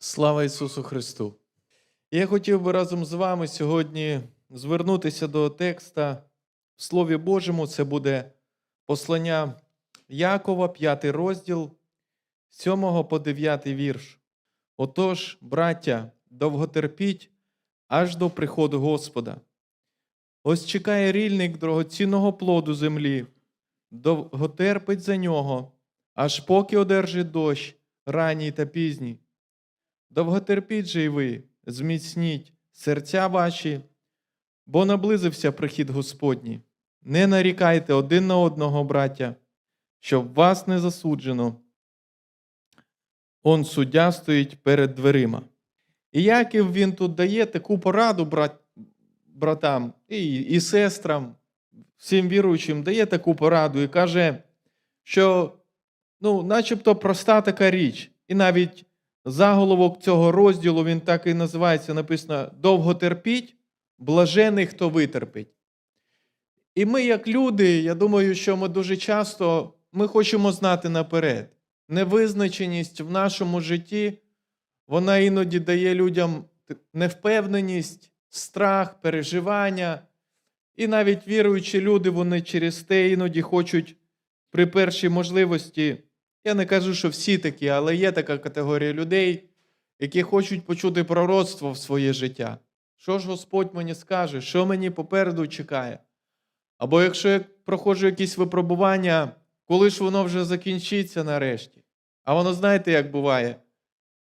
Слава Ісусу Христу! Я хотів би разом з вами сьогодні звернутися до текста в Слові Божому. Це буде послання Якова, 5 розділ, 7 по 9 вірш. Отож, браття, довготерпіть аж до приходу Господа. Ось чекає рільник дорогоцінного плоду землі, довготерпить за нього, аж поки одержить дощ ранній та пізній. Довготерпіть же й ви, зміцніть серця ваші, бо наблизився прихід Господній. Не нарікайте один на одного, браття, щоб вас не засуджено. Он суддя стоїть перед дверима. І Яків він тут дає таку пораду брат, братам і, і сестрам, всім віруючим, дає таку пораду і каже, що ну, начебто проста така річ. І навіть заголовок цього розділу він так і називається: написано довго терпіть, блажений, хто витерпить. І ми, як люди, я думаю, що ми дуже часто ми хочемо знати наперед. Невизначеність в нашому житті, вона іноді дає людям невпевненість, страх, переживання. І навіть віруючі люди, вони через те іноді хочуть при першій можливості. Я не кажу, що всі такі, але є така категорія людей, які хочуть почути пророцтво в своє життя. Що ж Господь мені скаже, що мені попереду чекає? Або якщо я проходжу якісь випробування, коли ж воно вже закінчиться нарешті? А воно знаєте, як буває?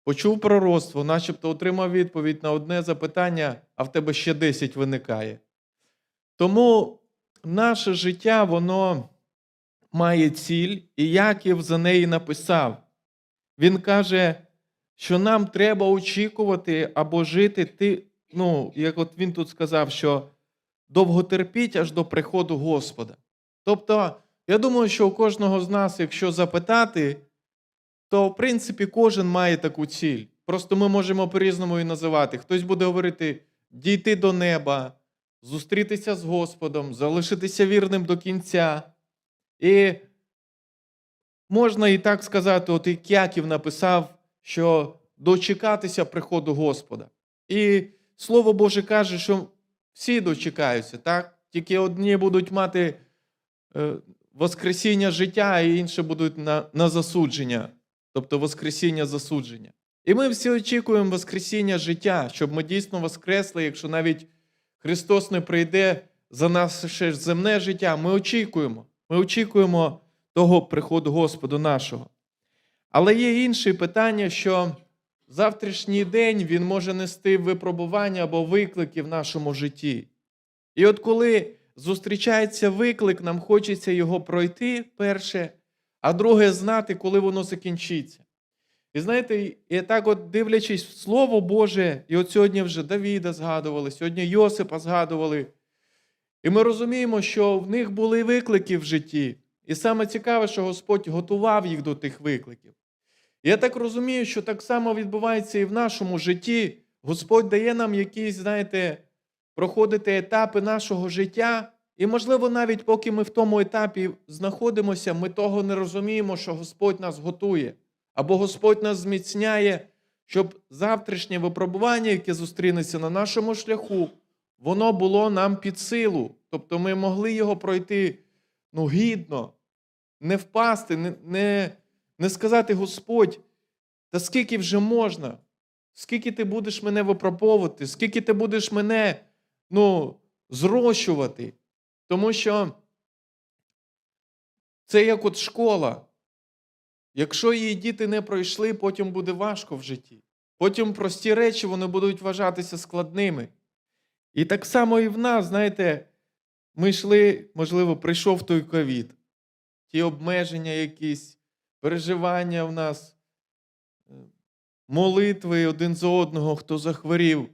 Почув пророцтво, начебто отримав відповідь на одне запитання, а в тебе ще 10 виникає. Тому наше життя, воно має ціль, і Яків за неї написав. Він каже, що нам треба очікувати або жити, ти, ну, як от він тут сказав, що довго терпіть аж до приходу Господа. Тобто, я думаю, що у кожного з нас, якщо запитати, то в принципі кожен має таку ціль. Просто ми можемо по-різному її називати. Хтось буде говорити дійти до неба, зустрітися з Господом, залишитися вірним до кінця. І можна і так сказати, от як Яків написав, що дочекатися приходу Господа. І Слово Боже каже, що всі дочекаються, так? Тільки одні будуть мати е, Воскресіння життя, а інші будуть на, на засудження, тобто Воскресіння засудження. І ми всі очікуємо Воскресіння життя, щоб ми дійсно воскресли, якщо навіть Христос не прийде за наше земне життя, ми очікуємо. Ми очікуємо того приходу Господу нашого. Але є інше питання, що завтрашній день він може нести випробування або виклики в нашому житті. І от коли зустрічається виклик, нам хочеться його пройти перше, а друге знати, коли воно закінчиться. І знаєте, і так от дивлячись в Слово Боже, і от сьогодні вже Давіда згадували, сьогодні Йосипа згадували. І ми розуміємо, що в них були виклики в житті. І саме цікаве, що Господь готував їх до тих викликів. Я так розумію, що так само відбувається і в нашому житті. Господь дає нам якісь, знаєте, проходити етапи нашого життя. І, можливо, навіть поки ми в тому етапі знаходимося, ми того не розуміємо, що Господь нас готує, або Господь нас зміцняє, щоб завтрашнє випробування, яке зустрінеться на нашому шляху, воно було нам під силу. Тобто ми могли його пройти ну, гідно, не впасти, не, не, не сказати Господь, та скільки вже можна, скільки ти будеш мене випробовувати, скільки ти будеш мене ну, зрощувати. Тому що це як от школа. Якщо її діти не пройшли, потім буде важко в житті. Потім прості речі вони будуть вважатися складними. І так само і в нас, знаєте, ми йшли, можливо, прийшов той ковід, ті обмеження якісь, переживання в нас, е, молитви один за одного, хто захворів.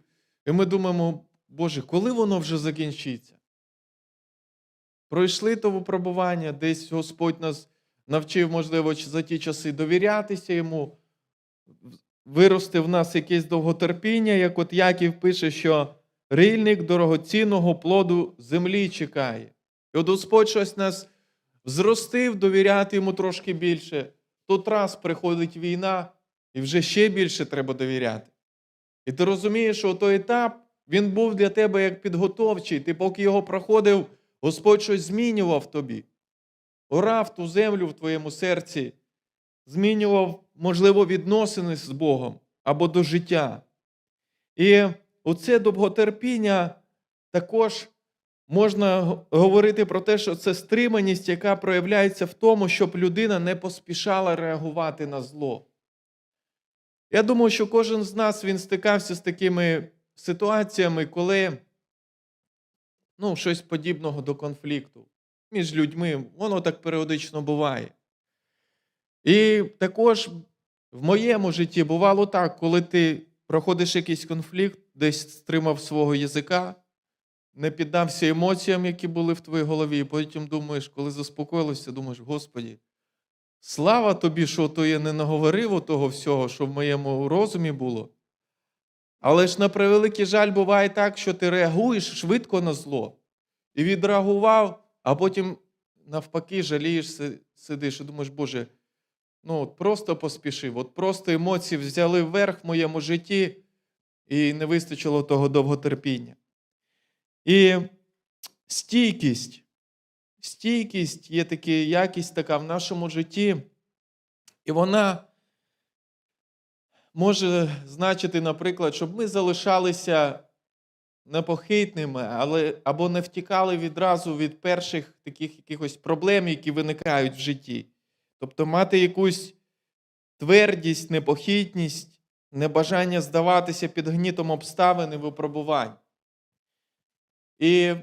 І ми думаємо, Боже, коли воно вже закінчиться? Пройшли то випробування, десь Господь нас навчив, можливо, за ті часи довірятися йому, вирости в нас якесь довготерпіння, як от Яків пише, що рильник дорогоцінного плоду землі чекає. І от Господь щось нас зростив, довіряти йому трошки більше. Тут раз приходить війна, І вже ще більше треба довіряти. І ти розумієш, що той етап він був для тебе як підготовчий. Ти поки його проходив, Господь щось змінював тобі. Орав ту землю в твоєму серці, змінював, можливо, відносини з Богом або до життя. І оце довготерпіння також можна говорити про те, що це стриманість, яка проявляється в тому, щоб людина не поспішала реагувати на зло. Я думаю, що кожен з нас він стикався з такими ситуаціями, коли ну, щось подібного до конфлікту між людьми, воно так періодично буває. І також в моєму житті бувало так, коли ти проходиш якийсь конфлікт, десь стримав свого язика, не піддався емоціям, які були в твоїй голові, і потім думаєш, коли заспокоїлося, думаєш, Господі, слава тобі, що то я не наговорив того всього, що в моєму розумі було. Але ж на превеликий жаль, буває так, що ти реагуєш швидко на зло і відреагував, а потім навпаки жалієш, сидиш і думаєш, Боже, ну от просто поспішив, от просто емоції взяли вверх в моєму житті, і не вистачило того довготерпіння. І стійкість. Стійкість є така якість така в нашому житті, і вона може значити, наприклад, щоб ми залишалися непохитними, але або не втікали відразу від перших таких якихось проблем, які виникають в житті. Тобто мати якусь твердість, непохитність, небажання здаватися під гнітом обставин і випробувань. І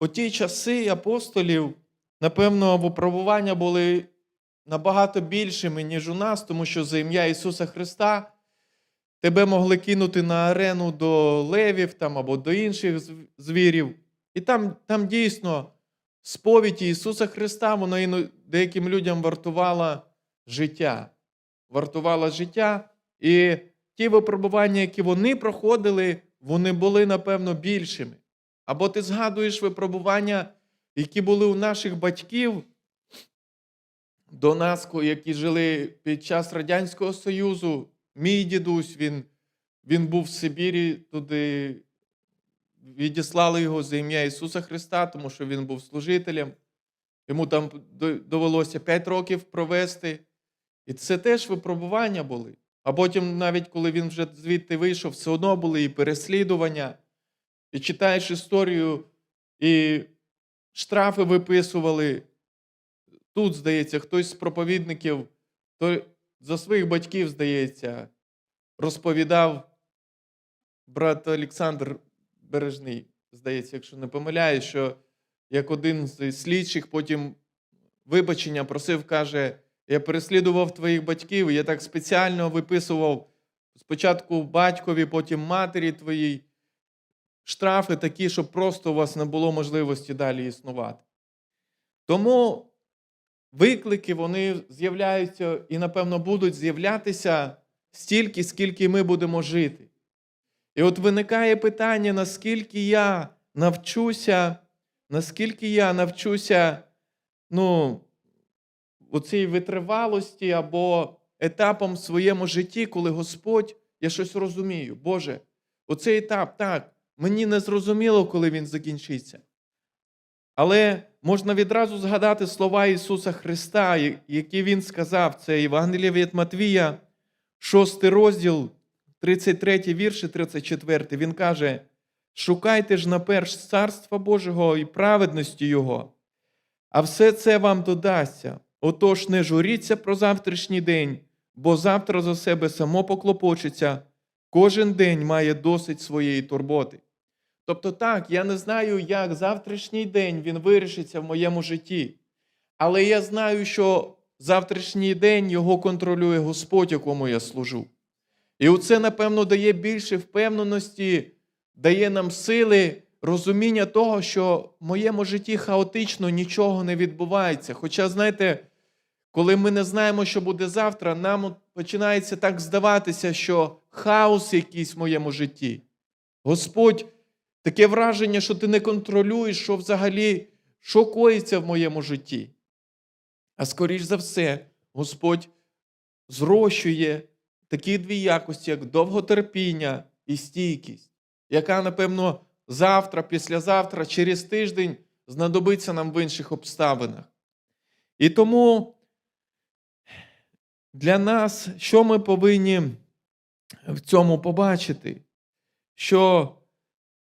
у ті часи апостолів, напевно, випробування були набагато більшими, ніж у нас, тому що за ім'я Ісуса Христа тебе могли кинути на арену до левів там, або до інших звірів. І там, там дійсно сповідь Ісуса Христа, іно- деяким людям вартувало життя. Вартувало життя. І ті випробування, які вони проходили, вони були, напевно, більшими. Або ти згадуєш випробування, які були у наших батьків до нас, які жили під час Радянського Союзу. Мій дідусь, він, він був в Сибірі, туди відіслали його за ім'я Ісуса Христа, тому що він був служителем. Йому там довелося 5 років провести. І це теж випробування були. А потім, навіть коли він вже звідти вийшов, все одно були і переслідування. І читаєш історію, і штрафи виписували. Тут, здається, хтось з проповідників, то за своїх батьків, здається, розповідав брат Олександр Бережний, здається, якщо не помиляюсь, що як один з слідчих потім вибачення просив, каже: Я переслідував твоїх батьків, я так спеціально виписував спочатку батькові, потім матері твоїй штрафи такі, щоб просто у вас не було можливості далі існувати. Тому виклики вони з'являються і, напевно, будуть з'являтися стільки, скільки ми будемо жити. І от виникає питання, наскільки я навчуся, наскільки я навчуся ну, у цій витривалості або етапом в своєму житті, коли Господь, я щось розумію. Боже, оцей етап, так, мені не зрозуміло, коли він закінчиться. Але можна відразу згадати слова Ісуса Христа, які Він сказав, це Євангеліє від Матвія, 6 розділ, 33 вірш і 34. Він каже: Шукайте ж наперш царства Божого і праведності Його, а все це вам додасться. Отож, не журіться про завтрашній день, бо завтра за себе само поклопочеться. Кожен день має досить своєї турботи. Тобто, так, я не знаю, як завтрашній день він вирішиться в моєму житті. Але я знаю, що завтрашній день його контролює Господь, якому я служу. І оце, напевно, дає більше впевненості, дає нам сили, розуміння того, що в моєму житті хаотично нічого не відбувається. Хоча, знаєте, коли ми не знаємо, що буде завтра, нам починається так здаватися, що хаос якийсь в моєму житті. Господь, таке враження, що ти не контролюєш, що взагалі, що коїться в моєму житті. А скоріш за все, Господь зрощує такі дві якості, як довготерпіння і стійкість, яка, напевно, завтра, післязавтра, через тиждень знадобиться нам в інших обставинах. І тому для нас, що ми повинні в цьому побачити? Що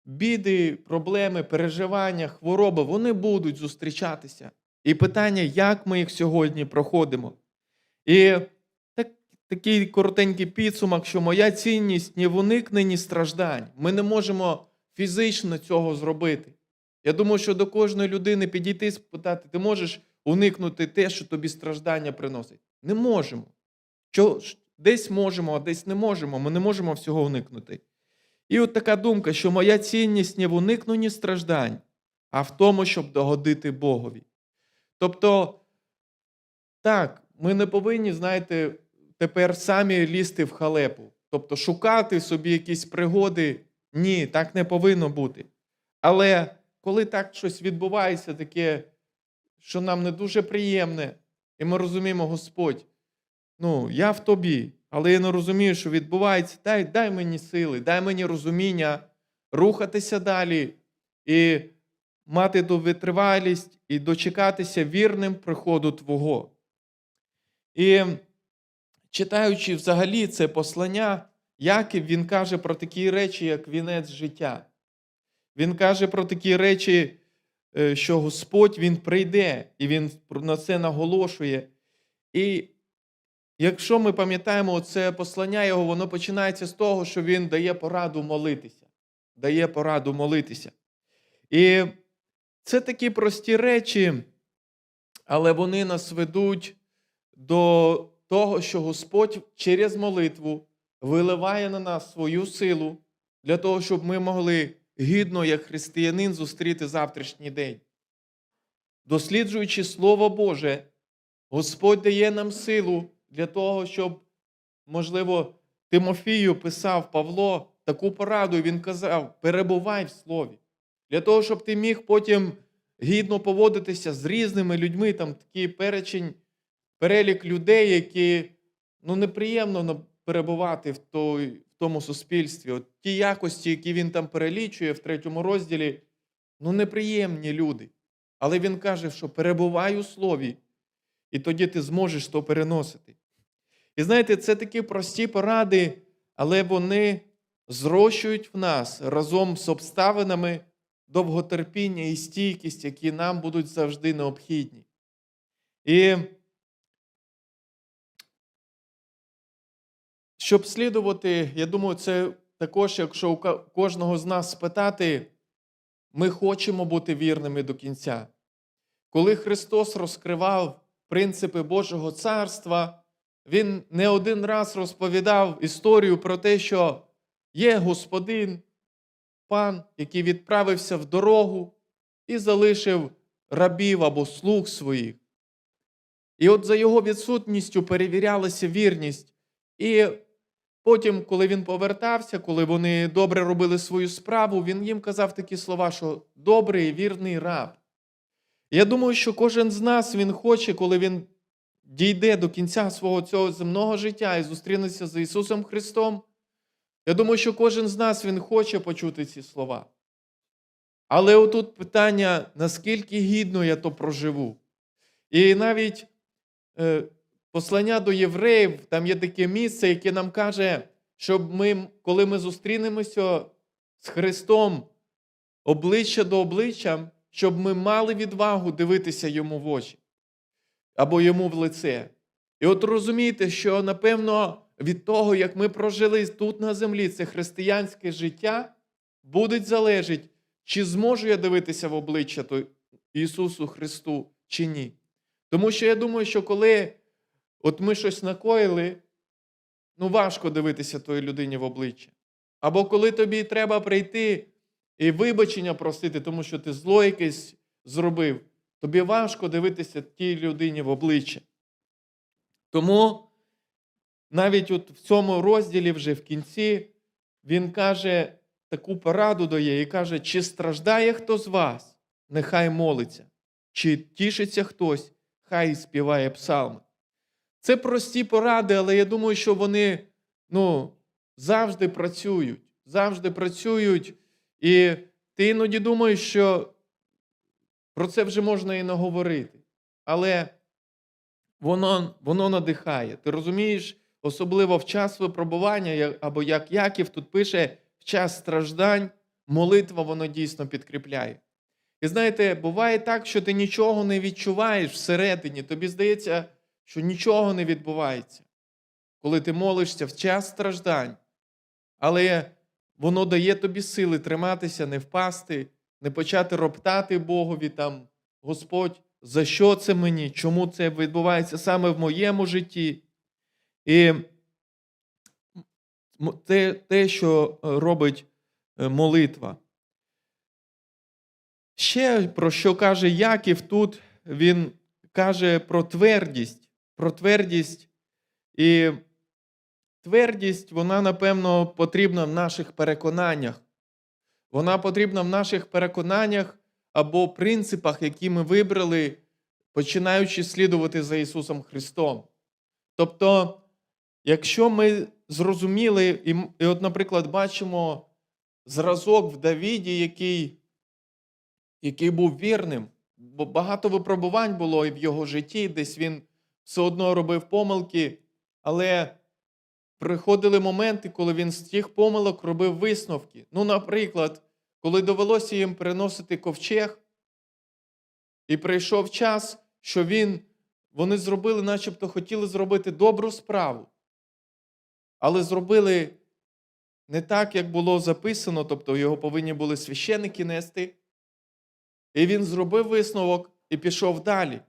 біди, проблеми, переживання, хвороби, вони будуть зустрічатися. І питання, як ми їх сьогодні проходимо. І такий коротенький підсумок, що моя цінність не в уникненні страждань. Ми не можемо фізично цього зробити. Я думаю, що до кожної людини підійти і спитати, ти можеш уникнути те, що тобі страждання приносить? Не можемо. Що, десь можемо, а десь не можемо. Ми не можемо всього уникнути. І от така думка, що моя цінність не в уникненні страждань, а в тому, щоб догодити Богові. Тобто, так, ми не повинні, знаєте, тепер самі лізти в халепу. Тобто шукати собі якісь пригоди. Ні, так не повинно бути. Але коли так щось відбувається, таке, що нам не дуже приємне, і ми розуміємо, Господь, ну, я в тобі, але я не розумію, що відбувається. Дай, дай мені сили, дай мені розуміння рухатися далі і мати довитривалість і дочекатися вірним приходу Твого. І читаючи взагалі це послання, Яків він каже про такі речі, як вінець життя. Він каже про такі речі, е, що Господь Він прийде, і Він на це наголошує. І якщо ми пам'ятаємо це послання його, воно починається з того, що він дає пораду молитися. Дає пораду молитися. І це такі прості речі, але вони нас ведуть до того, що Господь через молитву виливає на нас свою силу для того, щоб ми могли гідно, як християнин, зустріти завтрашній день. Досліджуючи Слово Боже, Господь дає нам силу для того, щоб, можливо, Тимофію писав Павло таку пораду, і він казав: перебувай в слові. Для того, щоб ти міг потім гідно поводитися з різними людьми, там такий перечень, перелік людей, які ну, неприємно перебувати в, той, в тому суспільстві. От Ті якості, які він там перелічує в третьому розділі, ну неприємні люди. Але він каже, що перебувай у слові, і тоді ти зможеш то переносити. І знаєте, це такі прості поради, але вони зрощують в нас разом з обставинами довготерпіння і стійкість, які нам будуть завжди необхідні. І щоб слідувати, я думаю, це також, якщо у кожного з нас спитати, ми хочемо бути вірними до кінця. Коли Христос розкривав принципи Божого царства, Він не один раз розповідав історію про те, що є Господин, пан, який відправився в дорогу і залишив рабів або слуг своїх. І от за його відсутністю перевірялася вірність. І потім, коли він повертався, коли вони добре робили свою справу, він їм казав такі слова, що добрий вірний раб. Я думаю, що кожен з нас він хоче, коли він дійде до кінця свого цього земного життя і зустрінеться з Ісусом Христом. Я думаю, що кожен з нас він хоче почути ці слова. Але отут питання, наскільки гідно я то проживу. І навіть е, послання до євреїв, там є таке місце, яке нам каже, щоб ми, коли ми зустрінемося з Христом обличчя до обличчя, щоб ми мали відвагу дивитися йому в очі або йому в лице. І от розумієте, що напевно від того, як ми прожили тут на землі, це християнське життя, буде залежить, чи зможу я дивитися в обличчя Ісусу Христу, чи ні. Тому що я думаю, що коли от ми щось накоїли, ну важко дивитися тої людині в обличчя. Або коли тобі треба прийти і вибачення просити, тому що ти зло якесь зробив, тобі важко дивитися тій людині в обличчя. Тому навіть от в цьому розділі, вже в кінці, він каже таку пораду дає і каже, чи страждає хто з вас, нехай молиться, чи тішиться хтось, хай співає псалми. Це прості поради, але я думаю, що вони ну, завжди працюють, завжди працюють. І ти іноді думаєш, що про це вже можна і наговорити. Але воно, воно надихає. Ти розумієш, особливо в час випробування, або як Яків тут пише, в час страждань молитва воно дійсно підкріпляє. І знаєте, буває так, що ти нічого не відчуваєш всередині, тобі здається, що нічого не відбувається, коли ти молишся в час страждань. Але воно дає тобі сили триматися, не впасти, не почати роптати Богові там, Господь, за що це мені? Чому це відбувається саме в моєму житті? І те, те що е, робить е, молитва. Ще про що каже Яків тут, він каже про твердість, про твердість. І твердість, вона, напевно, потрібна в наших переконаннях. Вона потрібна в наших переконаннях або принципах, які ми вибрали, починаючи слідувати за Ісусом Христом. Тобто, якщо ми зрозуміли, і, от, наприклад, бачимо зразок в Давіді, який, який був вірним, бо багато випробувань було і в його житті, десь він все одно робив помилки, але приходили моменти, коли він з тих помилок робив висновки. Ну, наприклад, коли довелося їм переносити ковчег, і прийшов час, що він, вони зробили, начебто хотіли зробити добру справу, але зробили не так, як було записано, тобто його повинні були священники нести. І він зробив висновок і пішов далі.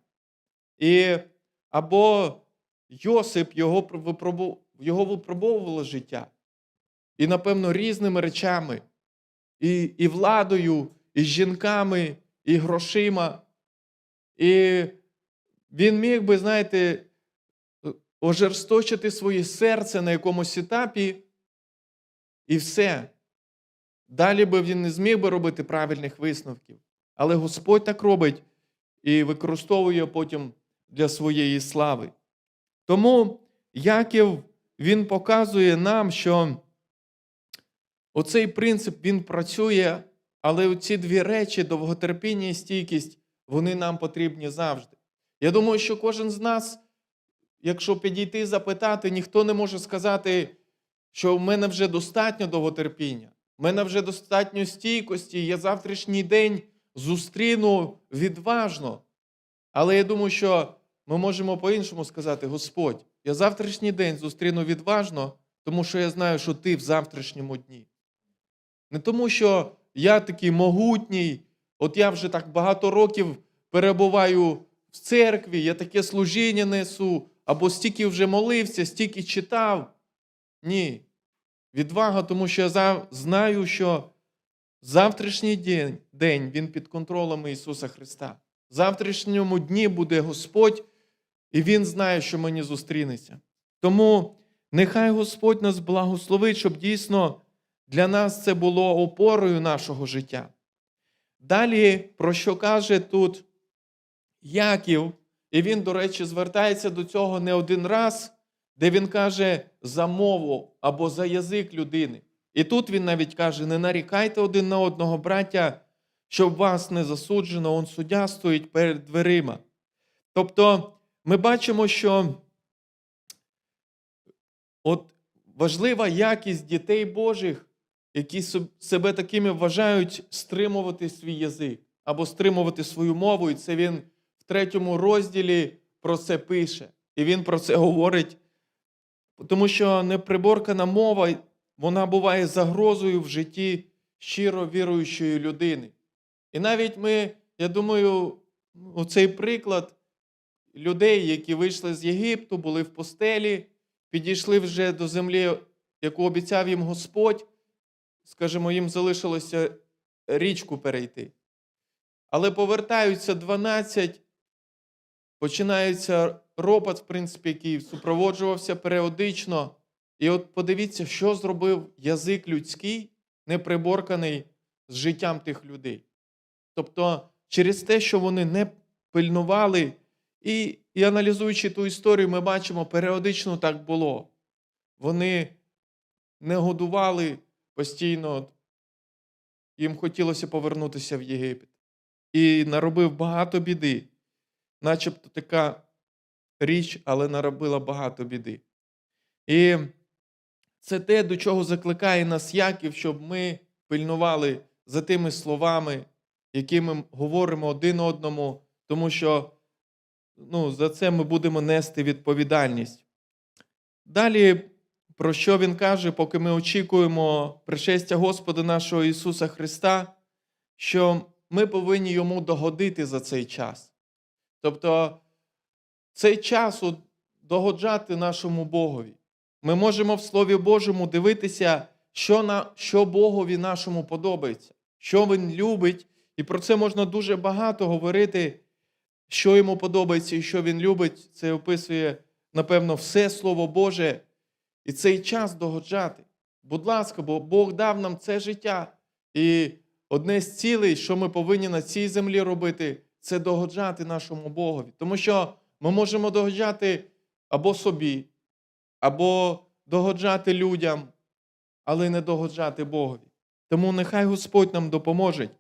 І або Йосип його пр- випробу- його випробовувало життя. І, напевно, різними речами, і, і владою, і жінками, і грошима. І він міг би, знаєте, ожерсточити своє серце на якомусь етапі, і все. Далі би він не зміг би робити правильних висновків. Але Господь так робить і використовує потім для своєї слави. Тому Яків він показує нам, що оцей принцип він працює, але ці дві речі, довготерпіння і стійкість, вони нам потрібні завжди. Я думаю, що кожен з нас, якщо підійти запитати, ніхто не може сказати, що в мене вже достатньо довготерпіння, в мене вже достатньо стійкості, я завтрашній день зустріну відважно. Але я думаю, що ми можемо по-іншому сказати: Господь, я завтрашній день зустріну відважно, тому що я знаю, що ти в завтрашньому дні. Не тому, що я такий могутній, от я вже так багато років перебуваю в церкві, я таке служіння несу, або стільки вже молився, стільки читав. Ні. Відвага, тому що я знаю, що завтрашній день, він під контролем Ісуса Христа. В завтрашньому дні буде Господь, і Він знає, що мені зустрінеться. Тому нехай Господь нас благословить, щоб дійсно для нас це було опорою нашого життя. Далі, про що каже тут Яків, і він, до речі, звертається до цього не один раз, де він каже за мову або за язик людини. І тут він навіть каже: не нарікайте один на одного, браття, щоб вас не засуджено, он суддя стоїть перед дверима. Тобто ми бачимо, що от важлива якість дітей Божих, які себе такими вважають, стримувати свій язик або стримувати свою мову. І це він в третьому розділі про це пише. І він про це говорить, тому що неприборкана мова, вона буває загрозою в житті щиро віруючої людини. І навіть ми, я думаю, оцей приклад людей, які вийшли з Єгипту, були в постелі, підійшли вже до землі, яку обіцяв їм Господь, скажімо, їм залишилося річку перейти. Але повертаються 12, починається ропот, в принципі, який супроводжувався періодично. І от подивіться, що зробив язик людський, неприборканий з життям тих людей. Тобто, через те, що вони не пильнували, і, і аналізуючи ту історію, ми бачимо, періодично так було. Вони не годували постійно. Їм хотілося повернутися в Єгипет. І наробив багато біди, начебто така річ, але наробила багато біди. І це те, до чого закликає нас Яків, щоб ми пильнували за тими словами, які ми говоримо один одному, тому що ну, за це ми будемо нести відповідальність. Далі, про що він каже, поки ми очікуємо пришестя Господа нашого Ісуса Христа, що ми повинні йому догодити за цей час. Тобто, цей час догоджати нашому Богові. Ми можемо в Слові Божому дивитися, що, на, що Богові нашому подобається, що Він любить, і про це можна дуже багато говорити, що йому подобається і що він любить. Це описує, напевно, все Слово Боже. І цей час догоджати. Будь ласка, бо Бог дав нам це життя. І одне з цілей, що ми повинні на цій землі робити, це догоджати нашому Богові. Тому що ми можемо догоджати або собі, або догоджати людям, але не догоджати Богові. Тому нехай Господь нам допоможе.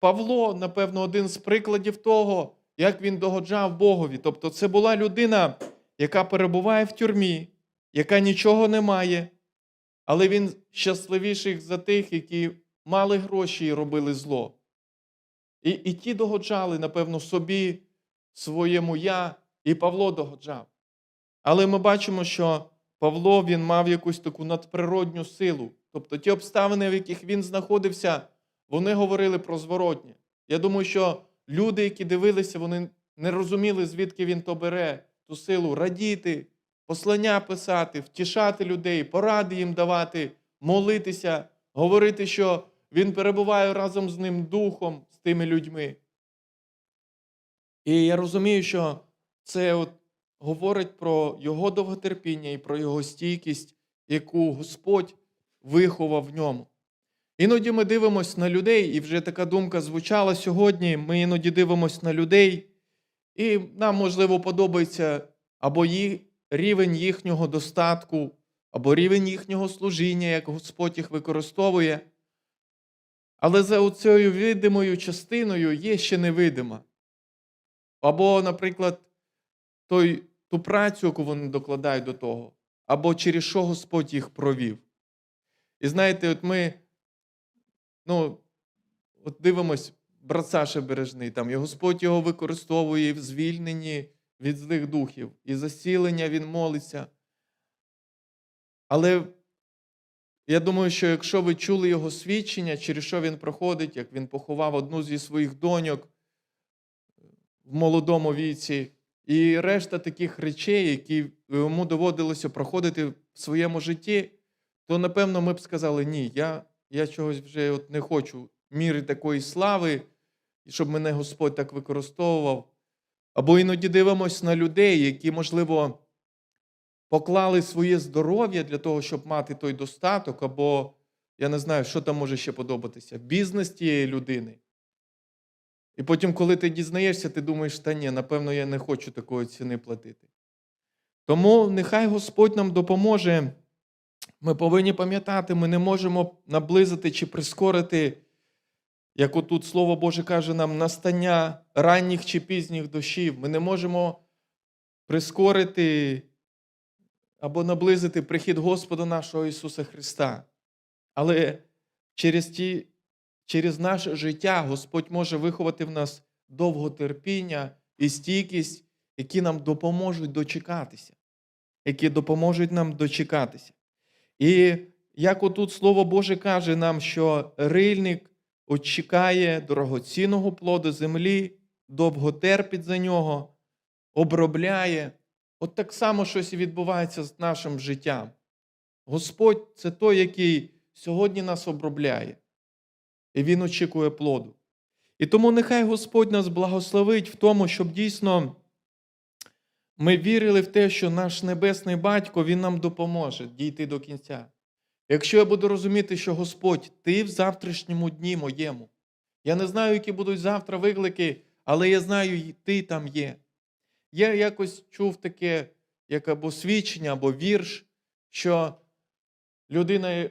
Павло, напевно, один з прикладів того, як він догоджав Богові. Тобто, це була людина, яка перебуває в тюрмі, яка нічого не має, але він щасливіший за тих, які мали гроші і робили зло. І, і ті догоджали, напевно, собі, своєму я, і Павло догоджав. Але ми бачимо, що Павло він мав якусь таку надприродню силу. Тобто ті обставини, в яких він знаходився, вони говорили про зворотнє. Я думаю, що люди, які дивилися, вони не розуміли, звідки він то бере ту силу радіти, послання писати, втішати людей, поради їм давати, молитися, говорити, що він перебуває разом з ним духом, з тими людьми. І я розумію, що це от говорить про його довготерпіння і про його стійкість, яку Господь виховав в ньому. Іноді ми дивимося на людей, і вже така думка звучала сьогодні. Ми іноді дивимося на людей, і нам, можливо, подобається або їх, рівень їхнього достатку, або рівень їхнього служіння, як Господь їх використовує. Але за цією видимою частиною є ще невидима. Або, наприклад, той, ту працю, яку вони докладають до того, або через що Господь їх провів. І знаєте, от ми ну, от дивимось, брат Саша там, і Господь його використовує в звільненні від злих духів, і засілення він молиться. Але я думаю, що якщо ви чули його свідчення, через що він проходить, як він поховав одну зі своїх доньок в молодому віці, і решта таких речей, які йому доводилося проходити в своєму житті, то напевно ми б сказали: ні, я, я чогось вже от не хочу міри такої слави, щоб мене Господь так використовував. Або іноді дивимося на людей, які, можливо, поклали своє здоров'я для того, щоб мати той достаток, або я не знаю, що там може ще подобатися, бізнес тієї людини. І потім, коли ти дізнаєшся, ти думаєш, та ні, напевно, я не хочу такої ціни платити. Тому нехай Господь нам допоможе. Ми повинні пам'ятати, ми не можемо наблизити чи прискорити, як отут Слово Боже каже нам, настання ранніх чи пізніх дощів. Ми не можемо прискорити або наблизити прихід Господа нашого Ісуса Христа. Але через ті через наше життя Господь може виховати в нас довготерпіння і стійкість, які нам допоможуть дочекатися, які допоможуть нам дочекатися. І як отут Слово Боже каже нам, що рильник очікає дорогоцінного плоду землі, довго терпить за нього, обробляє. От так само щось і відбувається з нашим життям. Господь це той, який сьогодні нас обробляє і Він очікує плоду. І тому нехай Господь нас благословить в тому, щоб дійсно ми вірили в те, що наш Небесний Батько Він нам допоможе дійти до кінця. Якщо я буду розуміти, що Господь, Ти в завтрашньому дні моєму, я не знаю, які будуть завтра виклики, але я знаю, Ти там є. Я якось чув таке, як або свідчення, або вірш, що людина е,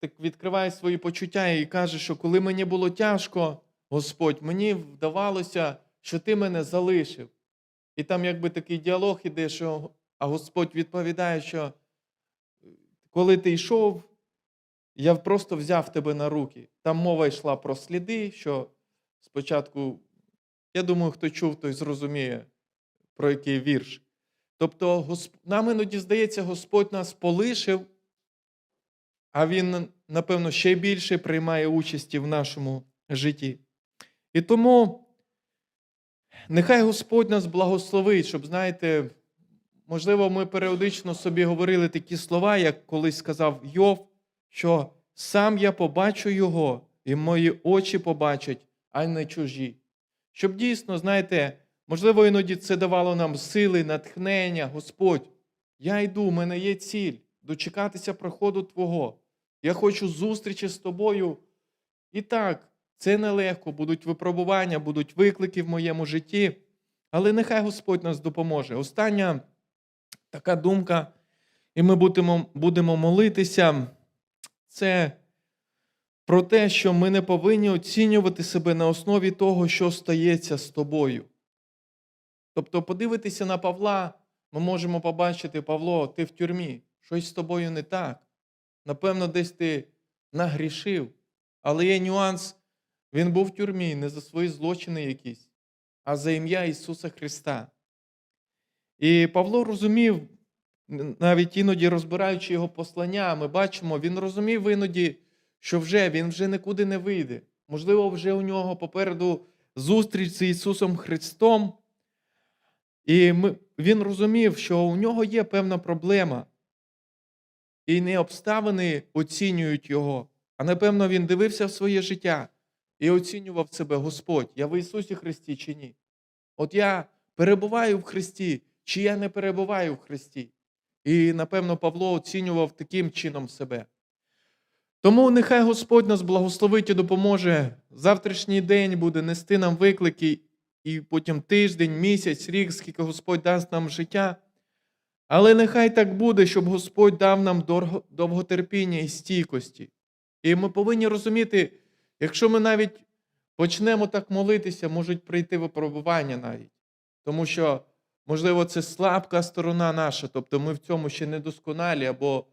так відкриває свої почуття і каже, що коли мені було тяжко, Господь, мені вдавалося, що ти мене залишив. І там якби такий діалог іде, що а Господь відповідає, що коли ти йшов, я просто взяв тебе на руки. Там мова йшла про сліди, що спочатку, я думаю, хто чув, той зрозуміє, про який вірш. Тобто, нам іноді здається, Господь нас полишив, а Він, напевно, ще більше приймає участі в нашому житті. І тому нехай Господь нас благословить, щоб, знаєте, можливо, ми періодично собі говорили такі слова, як колись сказав Йов, що сам я побачу його, і мої очі побачать, а не чужі. Щоб дійсно, знаєте, можливо, іноді це давало нам сили, натхнення, Господь, я йду, в мене є ціль дочекатися приходу Твого. Я хочу зустрічі з тобою. І так, це нелегко, будуть випробування, будуть виклики в моєму житті. Але нехай Господь нас допоможе. Остання така думка, і ми будемо, будемо молитися, це про те, що ми не повинні оцінювати себе на основі того, що стається з тобою. Тобто, подивитися на Павла, ми можемо побачити, Павло, ти в тюрмі, щось з тобою не так. Напевно, десь ти нагрішив. Але є нюанс, він був в тюрмі не за свої злочини якісь, а за ім'я Ісуса Христа. І Павло розумів, навіть іноді розбираючи його послання, ми бачимо, він розумів іноді, що вже він вже нікуди не вийде. Можливо, вже у нього попереду зустріч з Ісусом Христом. І ми, він розумів, що у нього є певна проблема. І не обставини оцінюють його, а напевно він дивився в своє життя і оцінював себе, Господь, я в Ісусі Христі чи ні? От я перебуваю в Христі, чи я не перебуваю в Христі? І, напевно, Павло оцінював таким чином себе. Тому нехай Господь нас благословить і допоможе. Завтрашній день буде нести нам виклики, і потім тиждень, місяць, рік, скільки Господь дасть нам життя. Але нехай так буде, щоб Господь дав нам довготерпіння і стійкості. І ми повинні розуміти, якщо ми навіть почнемо так молитися, можуть прийти випробування навіть. Тому що, можливо, це слабка сторона наша, тобто ми в цьому ще недосконалі, або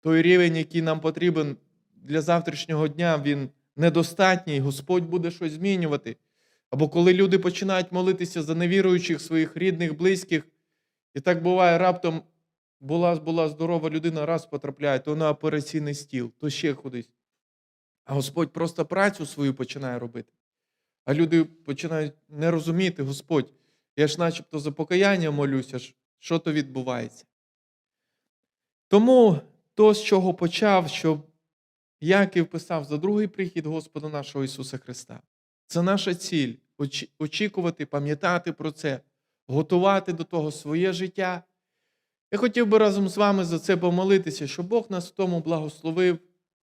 той рівень, який нам потрібен для завтрашнього дня, він недостатній, Господь буде щось змінювати. Або коли люди починають молитися за невіруючих своїх рідних, близьких, і так буває, раптом була, була здорова людина, раз потрапляє, то на операційний стіл, то ще кудись. А Господь просто працю свою починає робити. А люди починають не розуміти, Господь, я ж начебто за покаяння молюся, що то відбувається. Тому то, з чого почав, що Яків писав за другий прихід Господа нашого Ісуса Христа. Це наша ціль очікувати, пам'ятати про це, готувати до того своє життя. Я хотів би разом з вами за це помолитися, щоб Бог нас в тому благословив,